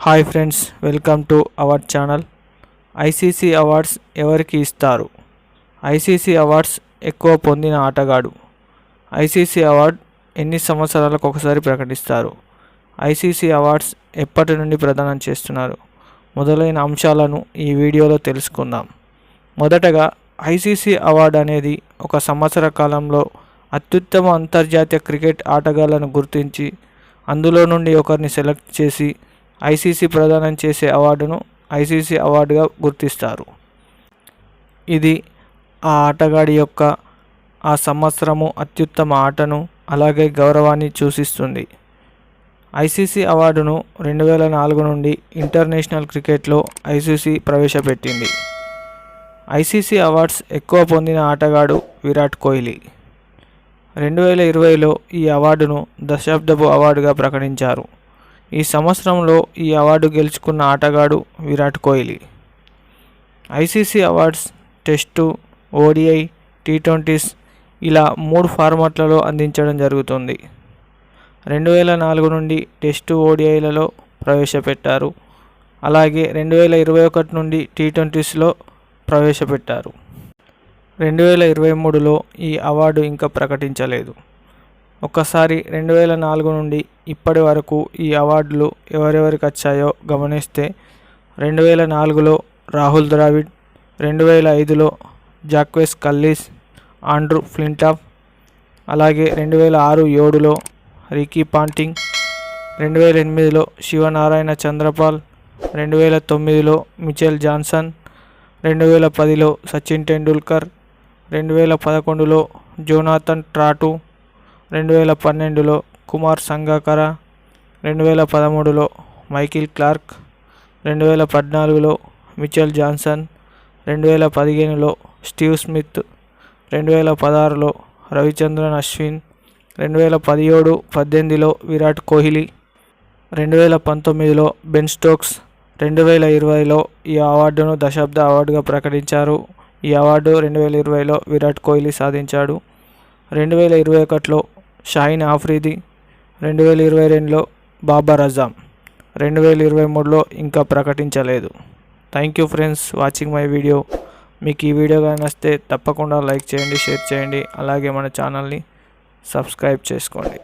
Hi friends welcome to our channel. ICC awards ఎవరికి ఇస్తారు? ICC awards ఎక్కువ పొందిన ఆటగాడు. ఐసీసీ అవార్డ్ ఎన్ని సంవత్సరాలకు ఒకసారి ప్రకటిస్తారు? ఐసీసీ అవార్డ్స్ ఎప్పటి నుండి ప్రదానం చేస్తున్నారు? మొదలైన అంశాలను ఈ వీడియోలో తెలుసుకుందాం. మొదటగా ఐసీసీ అవార్డు అనేది ఒక సంవత్సర కాలంలో అత్యుత్తమ అంతర్జాతీయ క్రికెట్ ఆటగాళ్ళను గుర్తించి అందులో నుండి ఒకరిని సెలెక్ట్ చేసి ఐసీసీ ప్రదానం చేసే అవార్డును ఐసీసీ అవార్డుగా గుర్తిస్తారు. ఇది ఆ ఆటగాడి యొక్క ఆ సంవత్సరము అత్యుత్తమ ఆటను అలాగే గౌరవాన్ని సూచిస్తుంది ఐసీసీ అవార్డును రెండు వేల నాలుగు నుండి ఇంటర్నేషనల్ క్రికెట్లో ఐసీసీ ప్రవేశపెట్టింది. ఐసీసీ అవార్డ్స్ ఎక్కువ పొందిన ఆటగాడు విరాట్ కోహ్లీ. రెండు వేల ఇరవైలో ఈ అవార్డును దశాబ్దపు అవార్డుగా ప్రకటించారు. ఈ సంవత్సరంలో ఈ అవార్డు గెలుచుకున్న ఆటగాడు Virat Kohli. ICC awards test ODI T twenties ఇలా మూడు ఫార్మాట్లలో అందించడం జరుగుతుంది. రెండు వేల నాలుగు నుండి టెస్టు ఓడిఐలలో ప్రవేశపెట్టారు. అలాగే రెండు వేల ఇరవై ఒకటి నుండి టీ ట్వంటీస్లో ప్రవేశపెట్టారు. రెండు వేల ఇరవై మూడులో ఈ అవార్డు ఇంకా ప్రకటించలేదు. ఒక్కసారి రెండు వేల నాలుగు నుండి ఇప్పటి వరకు ఈ అవార్డులు ఎవరెవరికి వచ్చాయో గమనిస్తే రెండు వేల నాలుగులో రాహుల్ ద్రావిడ్ రెండు వేల ఐదులో జాక్వెస్ కల్లీస్ ఆండ్రూ ఫ్లింటాఫ్ అలాగే రెండు వేల ఆరు ఏడులో రికీ పాంటింగ్ రెండు వేల ఎనిమిదిలో శివనారాయణ చంద్రపాల్ రెండు వేల తొమ్మిదిలో మిచెల్ జాన్సన్ రెండు వేల పదిలో సచిన్ టెండూల్కర్ రెండు వేల పదకొండులో జోనాథన్ ట్రాటు రెండు వేల పన్నెండులో కుమార్ సంగకర రెండు వేల పదమూడులో మైకిల్ క్లార్క్ రెండు వేల పద్నాలుగులో మిచెల్ జాన్సన్ రెండు వేల పదిహేనులో స్టీవ్ స్మిత్ రెండు వేల పదహారులో రవిచంద్రన్ అశ్విన్ రెండు వేల పదిహేడు పద్దెనిమిదిలో విరాట్ కోహ్లీ రెండు వేల పంతొమ్మిదిలో బెన్ స్టోక్స్ రెండు వేల ఇరవైలో ఈ అవార్డును దశాబ్ద అవార్డుగా ప్రకటించారు. ఈ అవార్డు రెండు వేల ఇరవైలో విరాట్ కోహ్లీ సాధించాడు. రెండు వేల ఇరవై ఒకటిలో షాయిన్ ఆఫ్రీది రెండు వేల ఇరవై రెండులో బాబర్ అజామ్ రెండు వేల ఇరవై మూడులో ఇంకా ప్రకటించలేదు. Thank you friends watching my video మీకు ఈ వీడియో కానీ నచ్చితే తప్పకుండా లైక్ చేయండి షేర్ చేయండి. అలాగే మన ఛానల్ని సబ్స్క్రైబ్ చేసుకోండి.